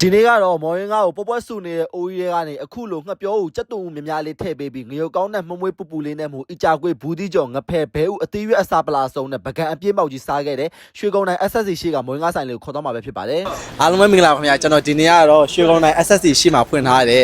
ဒီနေ့ကတော့မော်ရင်ကားကိုပွဲပွဲစုနေတဲ့အိုးကြီးတွေကနေအခုလိုငှက်ပြောကိုစက်တုံများများလေးထည့်ပေးပြီးငရုတ်ကောင်းနဲ့မမွေးပူပူလေးနဲ့မူအီကြကွေးဘူးဒီကျော်ငဖဲဘဲဥအသေးရွက်အစာပလာဆုံးနဲ့ပကံအပြင်းပေါက်ကြီးစားခဲ့တဲ့ရွှေကုန်းတိုင်း SSC ရှိကမော်ရင်ကားဆိုင်လေးကိုခေါ်တော့မှာပဲဖြစ်ပါတယ်အားလုံးပဲမင်္ဂလာပါခင်ဗျာကျွန်တော်ဒီနေ့ကတော့ရွှေကုန်းတိုင်း SSC ရှိမှာဖွင့်ထားတဲ့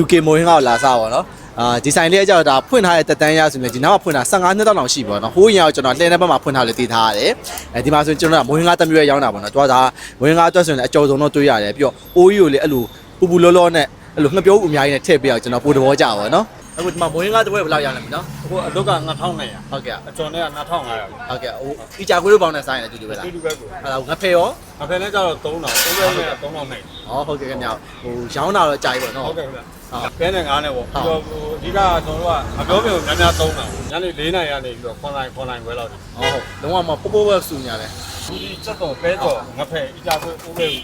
UK မော်ရင်ကားကိုလာစားပါတော့ အာဒီဆိုင်လေးကကြောက်တာဖွင့်ထားတဲ့တက်တန်းရဆိုရင်ဒီနောက်မှာဖွင့်တာ15နှစ်တောင်လောက်ရှိပါတော့ဟိုးရင်ကကျွန်တော်လှည့်တဲ့ဘက်မှာဖွင့်ထားလို့တည်ထားရတယ်အဲဒီမှာဆိုရင်ကျွန်တော်ကမော်ရင်ကားတမျိုးရရောင်းတာပေါ့နော်သူကဒါမော်ရင်ကားအတွက်ဆိုရင်အကျော်ဆုံးတော့တွေးရတယ်ပြီးတော့အိုးကြီးကိုလေအဲ့လိုပူပူလောလောနဲ့အဲ့လိုငှက်ပြောဦးအများကြီးနဲ့ထည့်ပေးအောင်ကျွန်တော်ပို့တဘောကြပါတော့နော်အခုဒီမှာမွေးငါးတစ်ပွဲဘယ်လောက်ရလဲမနော်အခုအတုတ်က2500ဟုတ်ကဲ့အကျော်နဲ့က2500ဟုတ်ကဲ့ဟိုအီချာကွေးတို့ပေါင်းနဲ့ဆိုင်တယ်တူတူပဲလားဒီလူပဲကိုအဲ့ဒါငှက်ဖဲရောအဖေနဲ့ကျတော့3000 3000နဲ့3000နဲ့ဟောဟုတ်ကဲ့ခင်ဗျာဟိုရောင်းတာတော့ကြာပြီပေါ့နော်ဟုတ်ကဲ့ခင်ဗျ ဟုတ်ဘဲနဲ့9နဲ့ပေါ့ပြီးတော့ဟိုအဓိကကျွန်တော်တို့ကအပြောပြောများများသုံးတာညနေ4နာရီကနေပြီးတော့ခွန်လိုက်ခွန်လိုက်ဝဲလောက်တယ်ဟောဟုတ်လုံးဝမပို့ပို့ပဲစူညာလဲဒီစက်တော်ပဲတော်ငဖက်အကြခွေးဦးလေး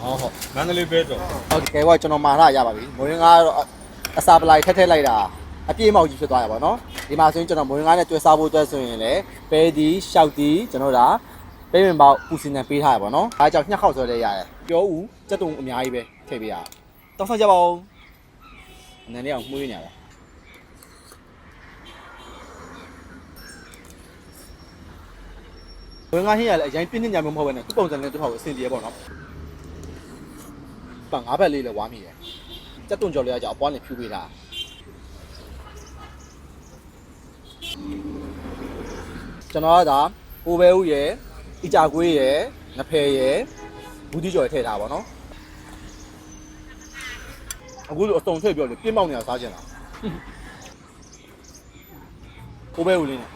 ဟောဟုတ်မန္တလေးပဲတော်ဟုတ်ကဲ့ကွာကျွန်တော်မာရရပါပြီမွေးငါးတော့အစာပလိုက်ထက်ထက်လိုက်တာအပြေးမောက်ကြီးဖြစ်သွားရပါတော့ဒီမှာဆိုရင်ကျွန်တော်မွေးငါးနဲ့ကျွဲစားဖို့အတွက်ဆိုရင်လည်းပဲဒီရှောက်ဒီကျွန်တော်ဒါပဲဝင်ပေါက်ပူစင်နဲ့ပေးထားရပါတော့အားကြောင့်ညှက်ခောက်ဆွဲလဲရတယ်ပြောဦးစက်တုံအများကြီးပဲထည့်ပေးရတောင်းဆောင်ကြပါဦး နည်းနည်းအောင်မှုရနေရတယ်ဝင်ငါဟင်းရလည်းအရင်ပြင်းပြင်းညာမျိုးမဟုတ်ဘဲနဲ့သူ့ပုံစံနဲ့သူ့ဟောကိုအဆင်ပြေပေါ့နော်ပန်ငါးဘက်လေးလည်းဝါမိတယ်စက်တုံကြော်လေးကကြောင့်အပွားနဲ့ဖြူပေးတာကျွန်တော်ကဒါဟိုဘဲဦးရယ်အီကြကွေးရယ်ငဖယ်ရယ်ဘူးတိကျော်ရယ်ထည့်ထားပါတော့ အခုလိုအစုံထည့်ပြောလေပြင်းမောက်နေတာစားချင်တာဟိုဘဲဦးလေးနဲ့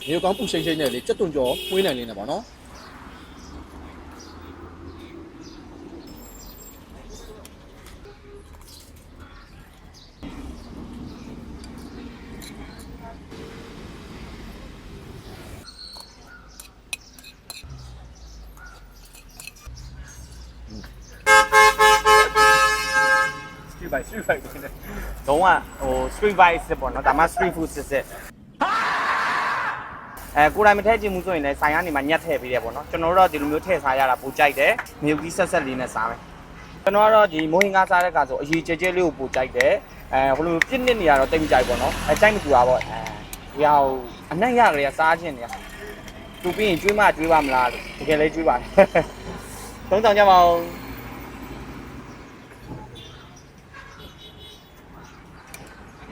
ဒီကောင်ပူရှိန်ရှိန်နဲ့လေစက်တုံကြော်ဝင်းနိုင်လေးနဲ့ပေါ့နော် street by street by နေလုံးဝဟို street vibe စစ်ပေါ့နော်ဒါမှ street food စစ်စစ်အဲကိုယ်တိုင်မထည့်ချင်ဘူးဆိုရင်လည်းဆိုင်ကနေမှညက်ထည့်ပေးတယ်ပေါ့နော်ကျွန်တော်တို့တော့ဒီလိုမျိုးထည့်စားရတာပိုကြိုက်တယ်မြုပ်ကြီးဆက်ဆက်လေးနဲ့စားမယ်ကျွန်တော်ကတော့ဒီမိုဟင်ကားစားတဲ့ကဆိုအရေးကျကျလေးကိုပိုကြိုက်တယ်အဲဟိုလိုပြစ်နစ်နေရတော့တိတ်မကြိုက်ပေါ့နော်အဲကြိုက်မတူတာပေါ့အဲဒီဟာကိုအနက်ရကလေးကစားခြင်းနေရသူပြီးရင်ကျွေးမကျွေးပါမလားလို့တကယ်လေးကျွေးပါတယ်သုံးဆောင်ကြပါဦး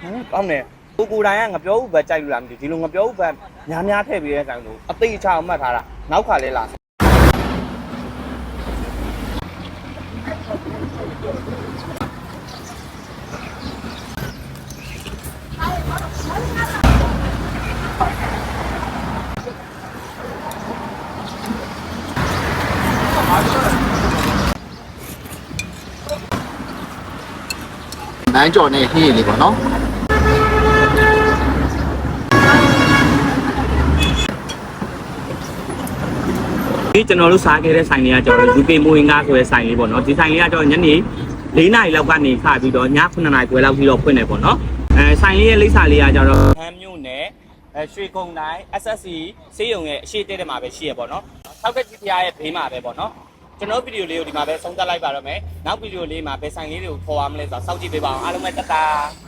ဟမ်ကောင်းတယ်ကိုကိုတိုင်းကငပြောဥပဲကြိုက်လို့လားမသိဘူးဒီလိုငပြောဥပဲများများထည့်ပေးတဲ့ကောင်လို့အသိအချအောင်မှတ်ထားတာနောက်ခါလဲလာနန်းကြော်နဲ့ဟင်းရည်လေးပေါ့နော် ဒီကျွန်တော်တို့စားခဲ့တဲ့ဆိုင်လေးကကျွန်တော်တို့ UK မိုးင်ကားဆိုတဲ့ဆိုင်လေးပေါ့နော်ဒီဆိုင်လေးကကျွန်တော်ညနေ၄နာရီလောက်ကနေခပြီးတော့ည9နာရီခွဲလောက်ပြီးတော့ဖွင့်နေပေါ့နော်အဲဆိုင်လေးရဲ့လိပ်စာလေးကကျွန်တော်ဟမ်းမြို့နယ်အဲရွှေကုန်းတိုင်း SSC စေးရုံရဲ့အရှိတဲတဲမှာပဲရှိရပေါ့နော်ထောက်ကကြီးဖျားရဲ့ဘေးမှာပဲပေါ့နော်ကျွန်တော်ဗီဒီယိုလေးကိုဒီမှာပဲဆုံးသက်လိုက်ပါတော့မယ်နောက်ဗီဒီယိုလေးမှာဘယ်ဆိုင်လေးတွေကိုခေါ်ရမလဲဆိုတော့စောင့်ကြည့်ပေးပါအောင်အားလုံးပဲတတား